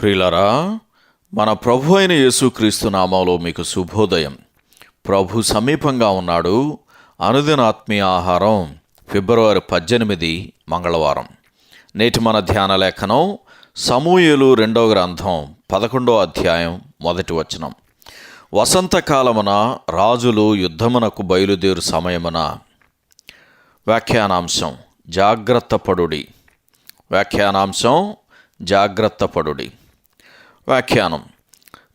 ప్రియులరా మన ప్రభు అయిన యేసుక్రీస్తు నామంలో మీకు శుభోదయం. ప్రభు సమీపంగా ఉన్నాడు. అనుదిన ఆత్మీయ ఆహారం ఫిబ్రవరి పద్దెనిమిది మంగళవారం. నేటి మన ధ్యాన లేఖనం సమూయేలు రెండవ గ్రంథం పదకొండో అధ్యాయం మొదటి వచనం. వసంతకాలమున రాజులు యుద్ధమునకు బయలుదేరు సమయమున వ్యాఖ్యానాంశం జాగ్రత్త పడుడి వ్యాఖ్యానాంశం జాగ్రత్త పడుడి వ్యాఖ్యానం.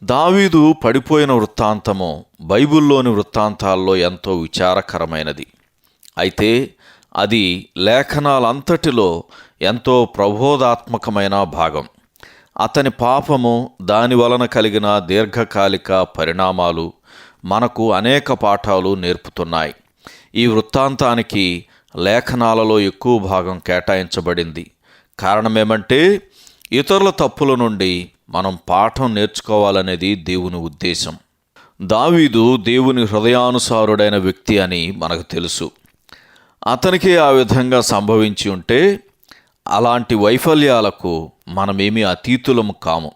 దావీదు పడిపోయిన వృత్తాంతము బైబిల్లోని వృత్తాంతాల్లో ఎంతో విచారకరమైనది. అయితే అది లేఖనాలంతటిలో ఎంతో ప్రబోధాత్మకమైన భాగం. అతని పాపము దాని వలన కలిగిన దీర్ఘకాలిక పరిణామాలు మనకు అనేక పాఠాలు నేర్పుతున్నాయి. ఈ వృత్తాంతానికి లేఖనాలలో ఎక్కువ భాగం కేటాయించబడింది. కారణమేమంటే ఇతరుల తప్పుల నుండి మనం పాఠం నేర్చుకోవాలనేది దేవుని ఉద్దేశం. దావీదు దేవుని హృదయానుసారుడైన వ్యక్తి అని మనకు తెలుసు. అతనికే ఆ విధంగా సంభవించి ఉంటే అలాంటి వైఫల్యాలకు మనమేమీ అతీతులము కాము.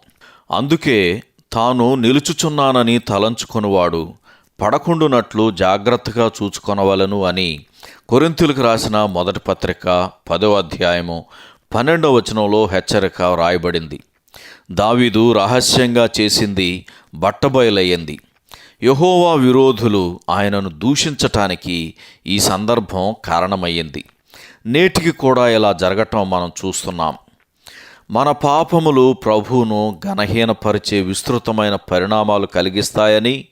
అందుకే తాను నిలుచుచున్నానని తలంచుకొనివాడు పడకుండునట్లు జాగ్రత్తగా చూచుకొనవలను అని కొరింతులకు రాసిన మొదటి పత్రిక పదో అధ్యాయము పన్నెండవ వచనంలో హెచ్చరిక వ్రాయబడింది. దావీదు రహస్యంగా చేసింది బట్టబయలయ్యింది. యహోవా విరోధులు ఆయనను దూషించటానికి ఈ సందర్భం కారణమయ్యింది. నేటికి కూడా ఇలా జరగటం మనం చూస్తున్నాం. మన పాపములు ప్రభువును ఘనహీనపరిచే విస్తృతమైన పరిణామాలు కలిగిస్తాయని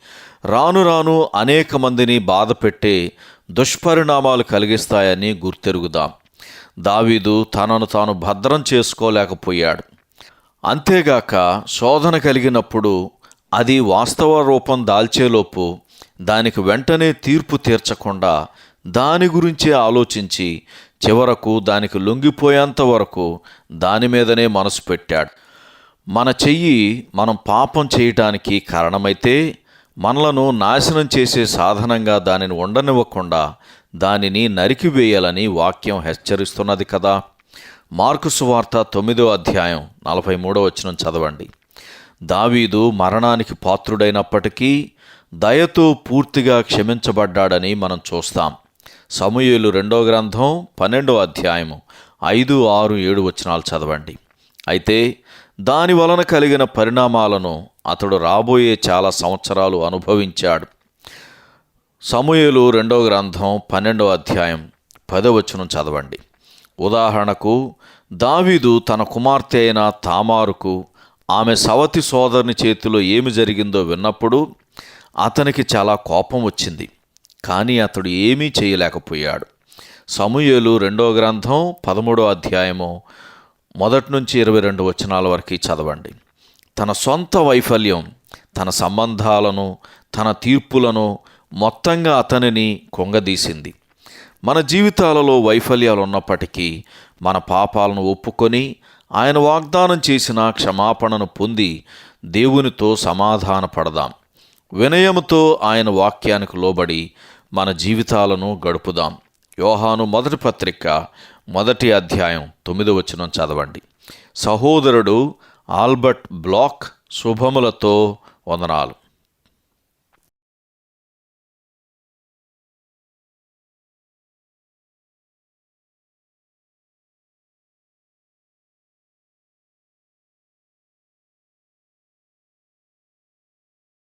రాను రాను అనేక మందిని బాధపెట్టే దుష్పరిణామాలు కలిగిస్తాయని గుర్తెరుగుదాం. దావీదు తనను తాను భద్రం చేసుకోలేకపోయాడు. అంతేగాక శోధన కలిగినప్పుడు అది వాస్తవ రూపం దాల్చేలోపు దానికి వెంటనే తీర్పు తీర్చకుండా దాని గురించే ఆలోచించి చివరకు దానికి లొంగిపోయేంత వరకు దాని మీదనే మనసు పెట్టాడు. మన చెయ్యి మనం పాపం చేయటానికి కారణమైతే మనలను నాశనం చేసే సాధనంగా దానిని ఉండనివ్వకుండా దానిని నరికివేయాలని వాక్యం హెచ్చరిస్తున్నది కదా. మార్కు సువార్త తొమ్మిదో అధ్యాయం నలభై మూడో వచనం చదవండి. దావీదు మరణానికి పాత్రుడైనప్పటికీ దయతో పూర్తిగా క్షమించబడ్డాడని మనం చూస్తాం. సమూయేలు రెండో గ్రంథం పన్నెండో అధ్యాయము ఐదు ఆరు ఏడు వచనాలు చదవండి. అయితే దాని వలన కలిగిన పరిణామాలను అతడు రాబోయే చాలా సంవత్సరాలు అనుభవించాడు. సమూయేలు రెండవ గ్రంథం పన్నెండవ అధ్యాయం పదవచనం చదవండి. ఉదాహరణకు దావీదు తన కుమార్తె అయిన తామారుకు ఆమె సవతి సోదరుని చేతిలో ఏమి జరిగిందో విన్నప్పుడు అతనికి చాలా కోపం వచ్చింది. కానీ అతడు ఏమీ చేయలేకపోయాడు. సమూయేలు రెండవ గ్రంథం పదమూడో అధ్యాయము మొదటి నుంచి ఇరవై రెండు వచనాల వరకు చదవండి. తన సొంత వైఫల్యం తన సంబంధాలను తన తీర్పులను మొత్తంగా అతనిని కొంగదీసింది. మన జీవితాలలో వైఫల్యాలు ఉన్నప్పటికీ మన పాపాలను ఒప్పుకొని ఆయన వాగ్దానం చేసిన క్షమాపణను పొంది దేవునితో సమాధాన పడదాం వినయముతో ఆయన వాక్యానికి లోబడి మన జీవితాలను గడుపుదాం. యోహాను మొదటి పత్రిక మొదటి అధ్యాయం తొమ్మిది వచనం చదవండి. సహోదరుడు ఆల్బర్ట్ బ్లాక్ శుభములతో వందనాలు.